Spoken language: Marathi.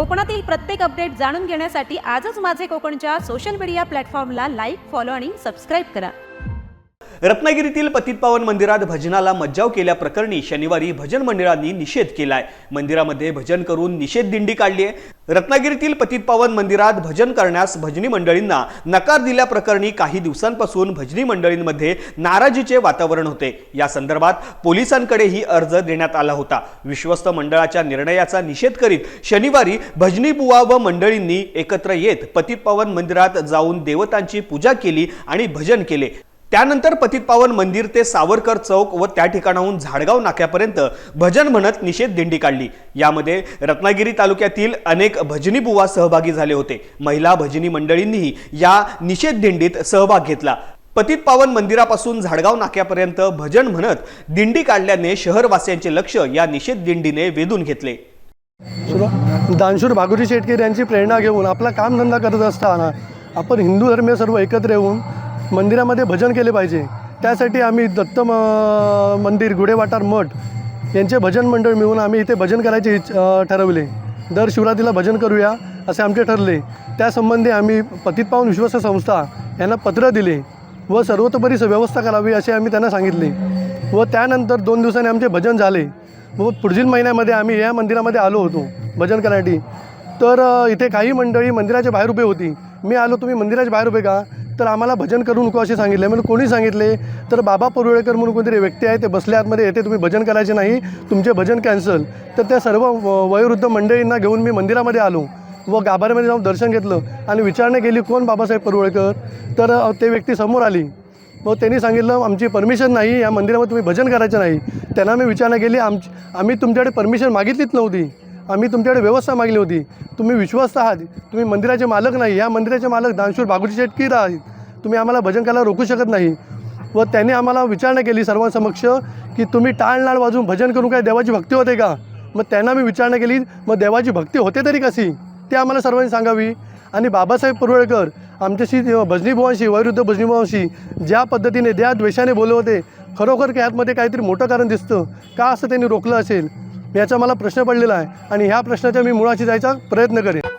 कोकणातील प्रत्येक अपडेट जाणून घेण्यासाठी आजच माझे कोकणच्या सोशल मीडिया प्लॅटफॉर्मला लाईक फॉलो आणि सबस्क्राईब करा. रत्नागिरीतील पतितपावन मंदिरात भजनाला मज्जाव केल्याप्रकरणी शनिवारी भजन मंडळांनी निषेध केलाय. मंदिरामध्ये भजन करून निषेध दिंडी काढली आहे रत्नागिरीतील पतितपावन मंदिरात भजन करण्यास भजनी मंडळींना नकार दिल्याप्रकरणी काही दिवसांपासून भजनी मंडळींमध्ये नाराजीचे वातावरण होते. या संदर्भात पोलिसांकडेही अर्ज देण्यात आला होता. विश्वस्त मंडळाच्या निर्णयाचा निषेध करीत शनिवारी भजनी बुवा व मंडळींनी एकत्र येत पतितपावन मंदिरात जाऊन देवतांची पूजा केली आणि भजन केले. त्यानंतर पतितपावन मंदिर ते सावरकर चौक व त्या ठिकाणाहून झाडगाव नाक्यापर्यंत भजन म्हणत निषेध दिंडी काढली. यामध्ये रत्नागिरी तालुक्यातील अनेक भजनी बुवा सहभागी झाले होते. महिला भजनी मंडळींनीही या निषेध दिंडीत सहभाग घेतला. पतितपावन मंदिरापासून झाडगाव नाक्यापर्यंत भजन म्हणत दिंडी काढल्याने शहरवासियांचे लक्ष या निषेध दिंडीने वेधून घेतले. दानशूर भागुरी शेटकर यांची प्रेरणा घेऊन आपला कामधंदा करत असताना आपण हिंदू धर्मीय सर्व एकत्र येऊन मंदिरामध्ये भजन केले पाहिजे. त्यासाठी आम्ही दत्त म- मंदिर गुढेवाटार मठ यांचे भजन मंडळ मिळून आम्ही इथे भजन करायचे इच्छ- ठरवले. दर शिवरात्रीला भजन करूया असे आमचे ठरले. त्यासंबंधी आम्ही पतितपावन विश्वस्त संस्था यांना पत्र दिले व सर्वतोपरी व्यवस्था करावी असे आम्ही त्यांना सांगितले व त्यानंतर दोन दिवसांनी आमचे भजन झाले व पुढील महिन्यामध्ये आम्ही या मंदिरामध्ये आलो होतो भजन करण्यासाठी तर इथे काही मंडळी मंदिराच्या बाहेर उभे होती. मी आलो तुम्ही मंदिराच्या बाहेर उभे का? तर आम्हाला भजन करू नको असे सांगितले. म्हणजे कोणी सांगितले तर बाबा परुळेकर म्हणून कोणतरी व्यक्ती आहे ते बसले आतमध्ये येते तुम्ही भजन करायचे नाही तुमचे भजन कॅन्सल तर त्या सर्व व- वयोवृद्ध मंडळींना घेऊन मी मंदिरामध्ये आलो व गाभाऱ्यामध्ये जाऊन दर्शन घेतलं आणि विचारणा केली कोण बाबासाहेब परुळेकर? तर ते व्यक्ती समोर आली. मग त्यांनी सांगितलं आमची परमिशन नाही या मंदिरामध्ये तुम्ही भजन करायचं नाही. त्यांना मी विचारणा केली आमची आम्ही तुमच्याकडे परमिशन मागितलीच नव्हती. आम्ही तुमच्याकडे व्यवस्था मागली होती. तुम्ही विश्वस्त आहात. तुम्ही मंदिराचे मालक नाही. या मंदिराचे मालक दानशूर बागुजी शेटकीर आहेत तुम्ही आम्हाला भजन करायला रोखू शकत नाही. व त्याने आम्हाला विचारणा केली सर्वांसमक्ष की तुम्ही टाळनाळ वाजून भजन करून काय? देवाची भक्ती होते का? मग त्यांना मी विचारणा केली मग देवाची भक्ती होते तरी कशी? ते आम्हाला सर्वांनी सांगावी. आणि बाबासाहेब पुरवळकर आमच्याशी भजनीभुवांशी वैरुद्ध भजनीभुवांशी ज्या पद्धतीने ज्या द्वेषाने बोलले होते खरोखर की यातमध्ये काहीतरी मोठं कारण दिसतं. का असं त्यांनी रोखलं असेल? याचा मला प्रश्न पडलेला आहे. आणि ह्या प्रश्नाच्या मी मुळाशी जायचा प्रयत्न करेन.